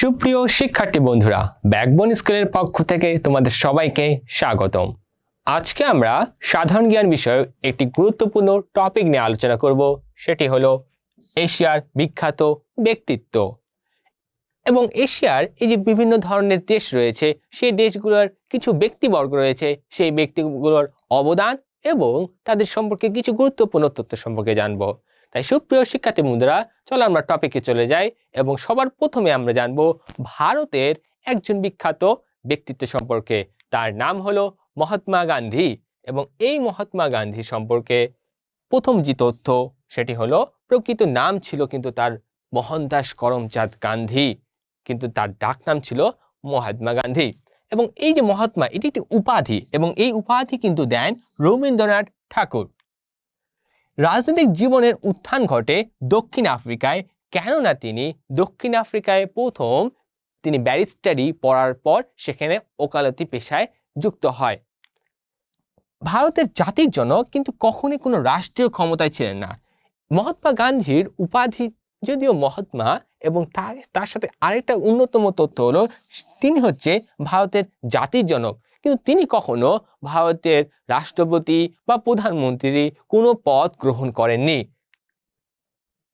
সুপ্রিয় শিক্ষার্থী বন্ধুরা ব্যাকবোন স্কুলের পক্ষ থেকে তোমাদের সবাইকে স্বাগতম। আজকে আমরা সাধারণ জ্ঞান বিষয়ে একটি গুরুত্বপূর্ণ টপিক নিয়ে আলোচনা করব, সেটি হলো এশিয়ার বিখ্যাত ব্যক্তিত্ব। এবং এশিয়ার এই যে বিভিন্ন ধরনের দেশ রয়েছে, সেই দেশগুলোর কিছু ব্যক্তিবর্গ রয়েছে, সেই ব্যক্তিগুলোর অবদান এবং তাদের সম্পর্কে কিছু গুরুত্বপূর্ণ তথ্য সম্পর্কে জানব। তাই সুপ্রিয় শিক্ষার্থী বন্ধুরা, চলো আমরা টপিকে চলে যাই এবং সবার প্রথমে আমরা জানব ভারতের একজন বিখ্যাত ব্যক্তিত্ব সম্পর্কে। তার নাম হলো মহাত্মা গান্ধী এবং এই মহাত্মা গান্ধী সম্পর্কে প্রথম যে তথ্য সেটি হলো, প্রকৃত নাম ছিল কিন্তু তার মোহনদাস করমচাঁদ গান্ধী, কিন্তু তার ডাক নাম ছিল মহাত্মা গান্ধী। এবং এই যে মহাত্মা, এটি একটি উপাধি এবং এই উপাধি কিন্তু দেন রবীন্দ্রনাথ ঠাকুর। রাজনৈতিক জীবনের উত্থান ঘটে দক্ষিণ আফ্রিকায়, কেননা তিনি দক্ষিণ আফ্রিকায় প্রথম তিনি ব্যারিস্টারি পড়ার পর সেখানে ওকালতি পেশায় যুক্ত হয়। ভারতের জাতির জনক কিন্তু কখনই কোনো রাষ্ট্রীয় ক্ষমতায় ছিলেন না। মহাত্মা গান্ধীর উপাধি যদিও মহাত্মা এবং তার তার সাথে আরেকটা অন্যতম তথ্য হলো, তিনি হচ্ছে ভারতের জাতির জনক। কিন্তু তিনি কখনো ভারতের রাষ্ট্রপতি বা প্রধানমন্ত্রী কোনো পদ গ্রহণ করেননি।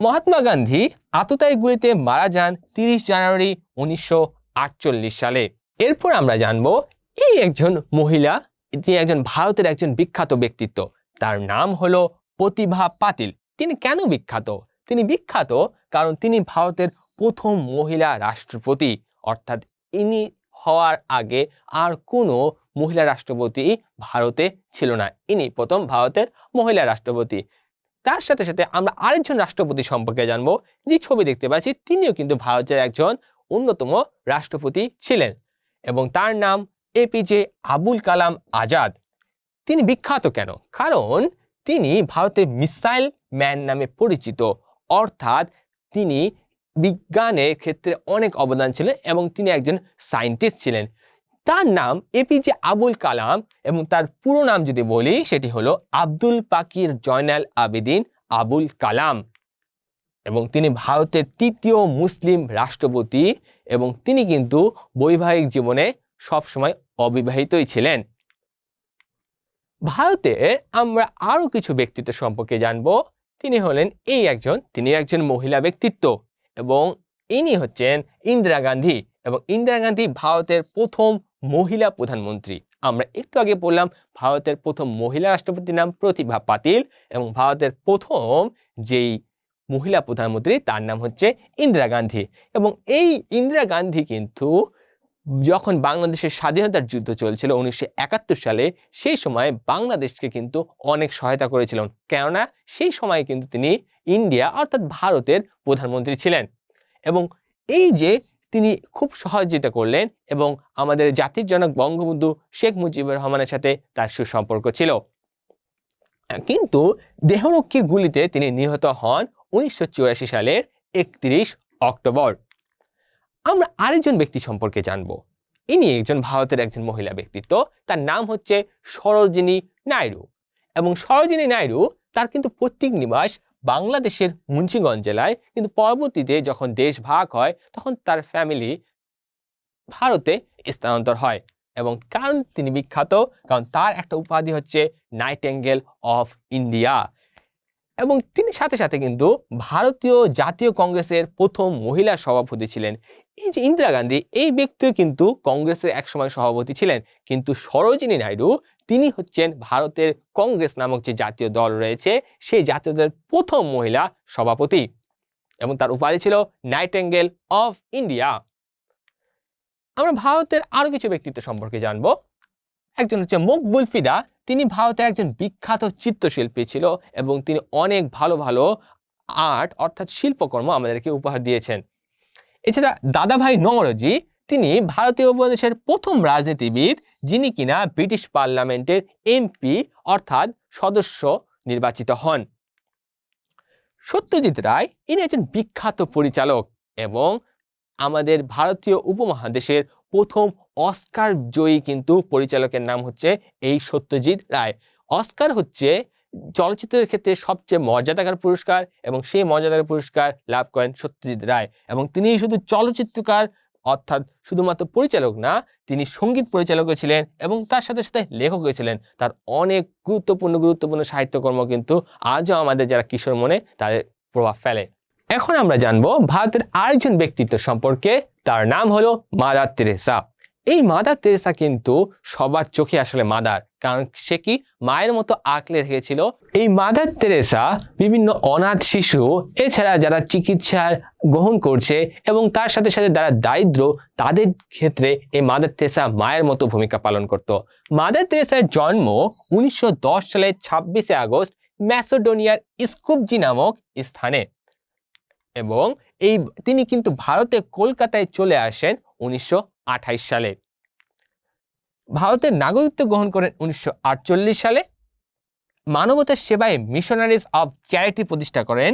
মহাত্মা গান্ধী আততায়ী গুলিতে মারা যান তিরিশ জানুয়ারি উনিশশো আটচল্লিশ সালে। এরপর আমরা জানব এই একজন মহিলা, তিনি একজন ভারতের একজন বিখ্যাত ব্যক্তিত্ব। তার নাম হলো প্রতিভা পাতিল। তিনি কেন বিখ্যাত? তিনি বিখ্যাত কারণ তিনি ভারতের প্রথম মহিলা রাষ্ট্রপতি। অর্থাৎ ইনি হওয়ার আগে আর কোনো মহিলা রাষ্ট্রপতি ভারতে ছিল না। ইনি প্রথম ভারতের মহিলা রাষ্ট্রপতি। তার সাথে সাথে আমরা আরেকজন রাষ্ট্রপতি সম্পর্কে জানব। যে ছবি দেখতে পাচ্ছি, তিনিও কিন্তু ভারতের একজন অন্যতম রাষ্ট্রপতি ছিলেন এবং তার নাম এপিজে আবুল কালাম আজাদ। তিনি বিখ্যাত কেন? কারণ তিনি ভারতের মিসাইল ম্যান নামে পরিচিত। অর্থাৎ তিনি বিজ্ঞানের ক্ষেত্রে অনেক অবদান ছিলেন এবং তিনি একজন সায়েন্টিস্ট ছিলেন। তার নাম এপিজে আবুল কালাম এবং তার পুরো নাম যদি বলি, সেটি হলো আব্দুল পাকির জয়নাল আবেদিন আবুল কালাম। এবং তিনি ভারতের তৃতীয় মুসলিম রাষ্ট্রপতি এবং তিনি কিন্তু বৈবাহিক জীবনে সবসময় অবিবাহিতই ছিলেন। ভারতে আমরা আরও কিছু ব্যক্তিত্ব সম্পর্কে জানব। তিনি হলেন এই একজন, তিনি একজন মহিলা ব্যক্তিত্ব। এবং ইনি হচ্ছেন ইন্দিরা গান্ধী এবং ইন্দিরা গান্ধী ভারতের প্রথম মহিলা প্রধানমন্ত্রী। আমরা একটু আগে বললাম ভারতের প্রথম মহিলা রাষ্ট্রপতির নাম প্রতিভা পাতিল এবং ভারতের প্রথম যেই মহিলা প্রধানমন্ত্রী তার নাম হচ্ছে ইন্দিরা গান্ধী। এবং এই ইন্দিরা গান্ধী কিন্তু যখন বাংলাদেশের স্বাধীনতার যুদ্ধ চলছিল উনিশশো একাত্তর সালে, সেই সময় বাংলাদেশকে কিন্তু অনেক সহায়তা করেছিলেন। কেননা সেই সময় কিন্তু তিনি ইন্ডিয়া অর্থাৎ ভারতের প্রধানমন্ত্রী ছিলেন। এবং এই যে তিনি খুব সহযোগিতা করলেন এবং আমাদের জাতির জনক বঙ্গবন্ধু শেখ মুজিবুর রহমানের সাথে তার সুসম্পর্ক ছিল। কিন্তু দেহরক্ষীর গুলিতে তিনি নিহত হন উনিশশো চুরাশি সালের একত্রিশ অক্টোবর। আমরা আরেকজন ব্যক্তি সম্পর্কে জানব। ইনি একজন ভারতের একজন মহিলা ব্যক্তিত্ব। তার নাম হচ্ছে সরোজিনী নাইডু। এবং সরোজিনী নাইডু তার কিন্তু পৈতৃক নিবাস বাংলাদেশের মুন্সিগঞ্জ জেলায় কিন্তু পরবর্তীতে যখন দেশ ভাগ হয়, তখন তার ফ্যামিলি ভারতে স্থানান্তর হয় এবং কারণ তিনি বিখ্যাত কারণ তার একটা উপাধি হচ্ছে নাইটেঙ্গেল অফ ইন্ডিয়া এবং তিনি সাথে সাথে কিন্তু ভারতীয় জাতীয় কংগ্রেসের প্রথম মহিলা সভাপতি ছিলেন। এই যে ইন্দিরা গান্ধী, এই ব্যক্তিও কিন্তু কংগ্রেসের একসময় সভাপতি ছিলেন। কিন্তু সরোজিনী নাইডু তিনি হচ্ছেন ভারতের কংগ্রেস নামক যে জাতীয় দল রয়েছে, সেই জাতীয় দলের প্রথম মহিলা সভাপতি এবং তার উপাধি ছিল নাইটেঙ্গেল অফ ইন্ডিয়া। আমরা ভারতের আরও কিছু ব্যক্তিত্ব সম্পর্কে জানব। একজন হচ্ছে মকবুল ফিদা। তিনি ভারতের একজন বিখ্যাত চিত্রশিল্পী ছিল এবং তিনি অনেক ভালো ভালো আর্ট অর্থাৎ শিল্পকর্ম আমাদেরকে উপহার দিয়েছেন। এছাড়া দাদাভাই নমরজি, তিনি ভারতীয় উপদেশের প্রথম রাজনীতিবিদ যিনি কিনা ব্রিটিশ পার্লামেন্টের এমপি অর্থাৎ সদস্য নির্বাচিত হন। সত্যজিৎ রায়, ইনি একজন বিখ্যাত পরিচালক এবং আমাদের ভারতীয় উপমহাদেশের প্রথম অস্কার জয়ী কিন্তু পরিচালকের নাম হচ্ছে এই সত্যজিৎ রায়। অস্কার হচ্ছে চলচ্চিত্রের ক্ষেত্রে সবচেয়ে মর্যাদাকার পুরস্কার এবং সেই মর্যাদাকার পুরস্কার লাভ করেন সত্যজিৎ রায় এবং তিনি শুধু চলচ্চিত্রকার অর্থাৎ শুধুমাত্র পরিচালক না, তিনি সংগীত পরিচালকও ছিলেন এবং তার সাথে সাথে লেখকও ছিলেন। তার অনেক গুরুত্বপূর্ণ গুরুত্বপূর্ণ সাহিত্যকর্ম কিন্তু আজও আমাদের যারা কিশোর মনে, তাদের প্রভাব ফেলে। এখন আমরা জানব ভারতের আরেকজন ব্যক্তিত্ব সম্পর্কে। তার নাম হলো মাদার তেরেসা। এই মাদার তেরেসা কিন্তু সবার চোখে আসলে মাদার, কারণ সে কি মায়ের মতো আঁকলে রেখেছিল। এই মাদার তেরেসা বিভিন্ন অনাথ শিশু, এছাড়া যারা চিকিৎসার গ্রহণ করছে এবং তার সাথে সাথে যারা দারিদ্র, তাদের ক্ষেত্রে এই মাদার তেরেসা মায়ের মতো ভূমিকা পালন করত। মাদার তেরেসার জন্ম উনিশশো সালের ছাব্বিশে আগস্ট ম্যাসোডোনিয়ার স্কুপজি নামক স্থানে এবং এই তিনি কিন্তু ভারতে কলকাতায় চলে আসেন উনিশশো আঠাশ সালে। ভারতের নাগরিকত্ব গ্রহণ করেন উনিশশো আটচল্লিশ সালে। মানবতার সেবায় মিশনারিজ অফ চ্যারিটি প্রতিষ্ঠা করেন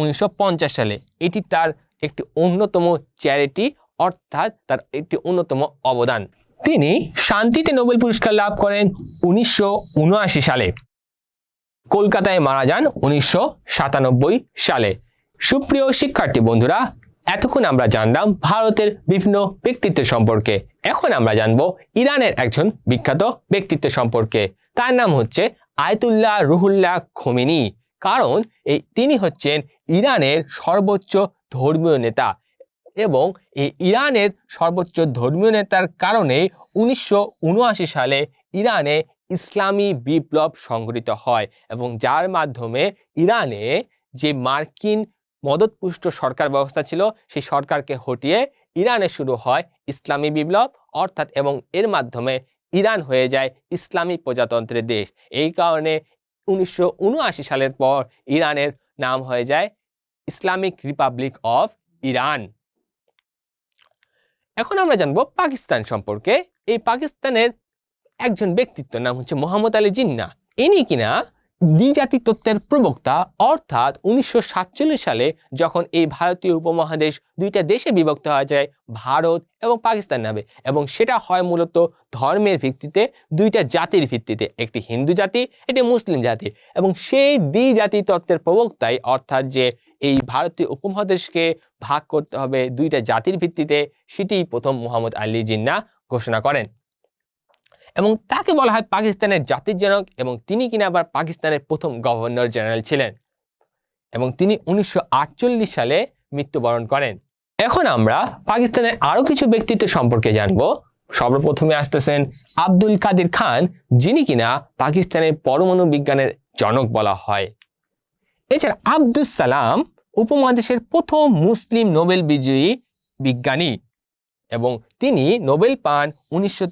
উনিশশো পঞ্চাশ সালে এটি তার একটি অন্যতম চ্যারিটি, অর্থাৎ তার একটি অন্যতম অবদান। তিনি শান্তিতে নোবেল পুরস্কার লাভ করেন উনিশশো উনআশি সালে। কলকাতায় মারা যান উনিশশো সাতানব্বই সালে। সুপ্রিয় শিক্ষার্থী বন্ধুরা, এতক্ষণ আমরা জানলাম ভারতের বিভিন্ন ব্যক্তিত্ব সম্পর্কে। এখন আমরা জানব ইরানের একজন বিখ্যাত ব্যক্তিত্ব সম্পর্কে। তার নাম হচ্ছে আয়তুল্লাহ রুহুল্লাহ খোমিনি। কারণ এই তিনি হচ্ছেন ইরানের সর্বোচ্চ ধর্মীয় নেতা এবং এই ইরানের সর্বোচ্চ ধর্মীয় নেতার কারণে উনিশশো সালে ইরানে ইসলামী বিপ্লব সংঘটিত হয় এবং যার মাধ্যমে ইরানে যে মার্কিন মদতপুষ্ট সরকার ব্যবস্থা ছিল, সেই সরকারকে হটিয়ে ইরানে শুরু হয় ইসলামী বিপ্লব, অর্থাৎ এবং এর মাধ্যমে ইরান হয়ে যায় ইসলামী প্রজাতন্ত্রের দেশ। এই কারণে উনিশশো উনআশি সালের পর ইরানের নাম হয়ে যায় ইসলামিক রিপাবলিক অফ ইরান। এখন আমরা জানব পাকিস্তান সম্পর্কে। এই পাকিস্তানের একজন ব্যক্তিত্ব নাম হচ্ছে মোহাম্মদ আলী জিন্না ইনি কিনা দ্বিজাতি তত্ত্বের প্রবক্তা, অর্থাৎ উনিশশো সাতচল্লিশ সালে যখন এই ভারতীয় উপমহাদেশ দুইটা দেশে বিভক্ত হয়ে যায়, ভারত এবং পাকিস্তান নামে, এবং সেটা হয় মূলত ধর্মের ভিত্তিতে, দুইটা জাতির ভিত্তিতে, একটি হিন্দু জাতি, একটি মুসলিম জাতি, এবং সেই দ্বিজাতি তত্ত্বের প্রবক্তাই অর্থাৎ যে এই ভারতীয় উপমহাদেশকে ভাগ করতে হবে দুইটা জাতির ভিত্তিতে সেটি প্রথম মোহাম্মদ আলী জিন্না ঘোষণা করেন। এবং তাকে বলা হয় পাকিস্তানের জাতির জনক এবং তিনি কিনা আবার পাকিস্তানের প্রথম গভর্নর জেনারেল ছিলেন এবং তিনি উনিশশো আটচল্লিশ সালে মৃত্যুবরণ করেন। এখন আমরা পাকিস্তানের আরও কিছু ব্যক্তিত্ব সম্পর্কে জানব। সর্বপ্রথমে আসতেছেন আব্দুল কাদের খান, যিনি কিনা পাকিস্তানের পরমাণু বিজ্ঞানের জনক বলা হয়। এছাড়া আব্দুল সালাম উপমহাদেশের প্রথম মুসলিম নোবেল বিজয়ী বিজ্ঞানী। এবং তিনি নোবেল পান উনিশশো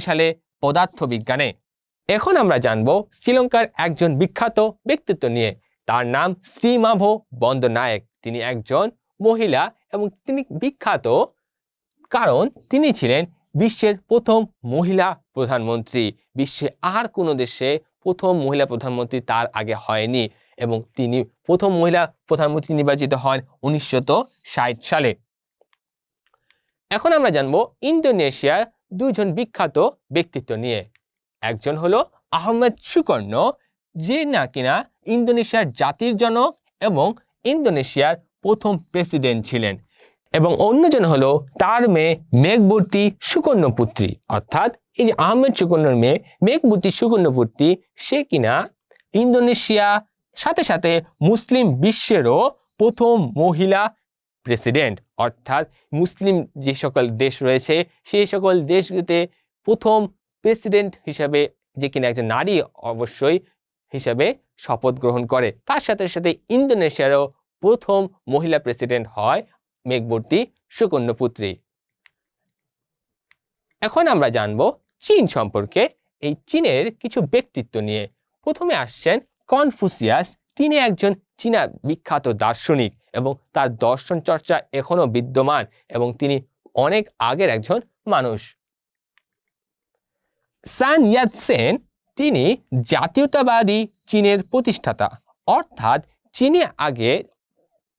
সালে পদার্থ বিজ্ঞানে এখন আমরা জানব শ্রীলঙ্কার একজন বিখ্যাত ব্যক্তিত্ব নিয়ে। তার নাম শ্রীমাভ বন্দনায়ক। তিনি একজন মহিলা এবং তিনি বিখ্যাত কারণ তিনি ছিলেন বিশ্বের প্রথম মহিলা প্রধানমন্ত্রী। বিশ্বে আর কোনো দেশে প্রথম মহিলা প্রধানমন্ত্রী তার আগে হয়নি এবং তিনি প্রথম মহিলা প্রধানমন্ত্রী নির্বাচিত হন উনিশশো সালে। এখন আমরা জানব ইন্দোনেশিয়ার দুজন বিখ্যাত ব্যক্তিত্ব নিয়ে। একজন হলো আহমেদ সুকর্ণ, যে না কিনা ইন্দোনেশিয়ার জাতির জনক এবং ইন্দোনেশিয়ার প্রথম প্রেসিডেন্ট ছিলেন। এবং অন্যজন হলো তার মেয়ে মেঘবর্তী সুকর্ণপুত্রী। অর্থাৎ এই যে আহমেদ সুকর্ণর মেয়ে মেঘবর্তী সুকর্ণপুত্রী, সে কিনা ইন্দোনেশিয়া সাথে সাথে মুসলিম বিশ্বেরও প্রথম মহিলা প্রেসিডেন্ট। অর্থাৎ মুসলিম যে সকল দেশ রয়েছে, সেই সকল দেশগুলিতে প্রথম প্রেসিডেন্ট হিসাবে যে কিনা একজন নারী অবশ্যই হিসাবে শপথ গ্রহণ করে। তার সাথে সাথে ইন্দোনেশিয়ারও প্রথম মহিলা প্রেসিডেন্ট হয় মেঘবর্তী সুকন্যপুত্রী। এখন আমরা জানব চীন সম্পর্কে। এই চীনের কিছু ব্যক্তিত্ব নিয়ে। প্রথমে আসছেন কনফুসিয়াস। তিনি একজন চীনা বিখ্যাত দার্শনিক এবং তার দর্শন চর্চা এখনও বিদ্যমান এবং তিনি অনেক আগের একজন মানুষ। সান ইয়াতসেন তিনি জাতীয়তাবাদী চীনের প্রতিষ্ঠাতা। অর্থাৎ চীনে আগে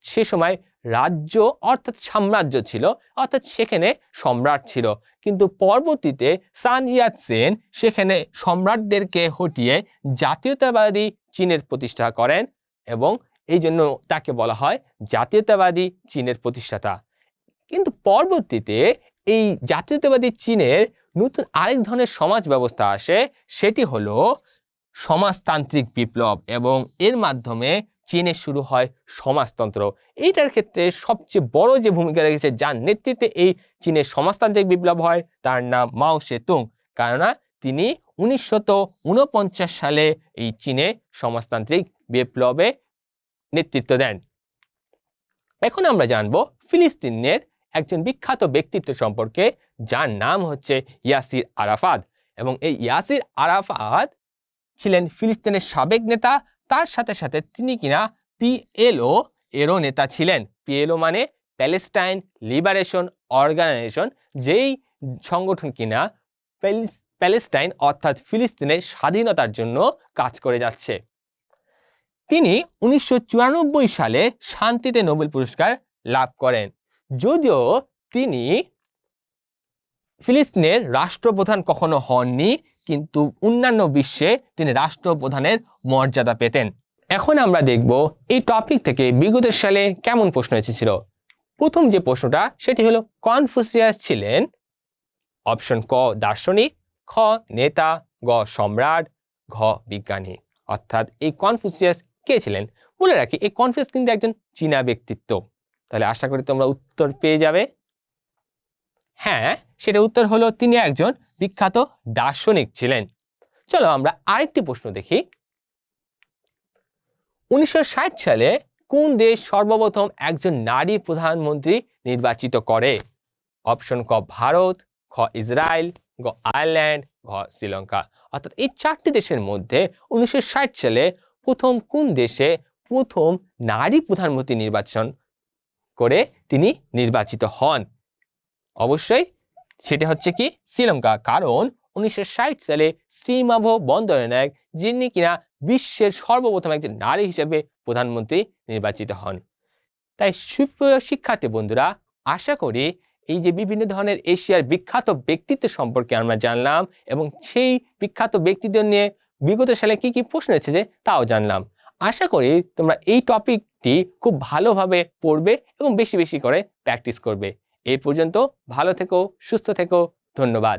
সে সময় রাজ্য অর্থাৎ সাম্রাজ্য ছিল, অর্থাৎ সেখানে সম্রাট ছিল। কিন্তু পরবর্তীতে সান ইয়াতসেন সেখানে সম্রাটদেরকে হটিয়ে জাতীয়তাবাদী চীনের প্রতিষ্ঠা করেন এবং এই জন্য তাকে বলা হয় জাতীয়তাবাদী চীনের প্রতিষ্ঠাতা। কিন্তু পরবর্তীতে এই জাতীয়তাবাদী চীনের নতুন আরেক ধরনের সমাজ ব্যবস্থা আসে, সেটি হলো সমাজতান্ত্রিক বিপ্লব এবং এর মাধ্যমে চীনে শুরু হয় সমাজতন্ত্র। এইটার ক্ষেত্রে সবচেয়ে বড় যে ভূমিকা রেখেছে যার নেতৃত্বে এই চীনের সমাজতান্ত্রিক বিপ্লব হয়, তার নাম মাও সেতুং কেননা তিনি উনপঞ্চাশ সালে এই চীনে সমাজতান্ত্রিক বিপ্লবে নেতৃত্ব দেন। এখন আমরা জানব ফিলিস্তিনের একজন বিখ্যাত ব্যক্তিত্ব সম্পর্কে, যার নাম হচ্ছে ইয়াসির আরাফাত এবং এই ইয়াসির আরাফাত ছিলেন ফিলিস্তিনের সাবেক নেতা, তার সাথে সাথে তিনি কিনা পিএলও এরও নেতা ছিলেন। পিএলও মানে প্যালেস্টাইন লিবারেশন অর্গানাইজেশন, যেই সংগঠন কিনা প্যালেস্টাইন অর্থাৎ ফিলিস্তিনের স্বাধীনতার জন্য কাজ করে যাচ্ছে। তিনি উনিশশো চুরানব্বই সালে শান্তিতে নোবেল পুরস্কার লাভ করেন। যদিও তিনি ফিলিস্তিনের রাষ্ট্রপ্রধান কখনো হননি, কিন্তু অন্যান্য বিশ্বে তিনি রাষ্ট্রপ্রধানের মর্যাদা পেতেন। এখন আমরা দেখব এই টপিক থেকে বিগত সালে কেমন প্রশ্ন এসেছিল। প্রথম যে প্রশ্নটা, সেটি হলো, কনফুসিয়াস ছিলেন অপশন ক, দার্শনিক, খ, নেতা, গ, সম্রাট, ঘ, বিজ্ঞানী। অর্থাৎ এই কনফুসিয়াস কে ছিলেন? বলে রাখি, এই কনফুসিয়াস কিন্তু একজন চীনা ব্যক্তিত্ব। তাহলে আশা করি তোমরা উত্তর পেয়ে যাবে। হ্যাঁ সেটা উত্তর হলো তিনি একজন বিখ্যাত দার্শনিক ছিলেন। চলো আমরা আরেকটি প্রশ্ন দেখি। উনিশশো ষাট সালে কোন দেশ সর্বপ্রথম একজন নারী প্রধানমন্ত্রী নির্বাচিত করে? অপশন ক, ভারত, খ, ইসরায়েল, গ, আয়ারল্যান্ড, ঘ, শ্রীলঙ্কা। অর্থাৎ এই চারটি দেশের মধ্যে উনিশশো ষাট সালে প্রথম কোন দেশে প্রথম নারী প্রধানমন্ত্রী নির্বাচন করে তিনি নির্বাচিত হন? অবশ্যই সেটা হচ্ছে কি শ্রীলঙ্কা, কারণ উনিশশো ষাট সালে শ্রীমাভ বন্দরনায়ক যিনি কিনা বিশ্বের সর্বপ্রথম একজন নারী হিসেবে প্রধানমন্ত্রী নির্বাচিত হন। তাই সুপ্রিয় শিক্ষার্থী বন্ধুরা, আশা করি এই যে বিভিন্ন ধরনের এশিয়ার বিখ্যাত ব্যক্তিত্ব সম্পর্কে আমরা জানলাম এবং সেই বিখ্যাত ব্যক্তিদের নিয়ে বিগত সালে কি কি প্রশ্ন এসেছে তাও জানলাম। আশা করি তোমরা এই টপিকটি খুব ভালোভাবে পড়বে এবং বেশি বেশি করে প্র্যাকটিস করবে। এই পর্যন্ত ভালো থেকো, সুস্থ থেকো, ধন্যবাদ।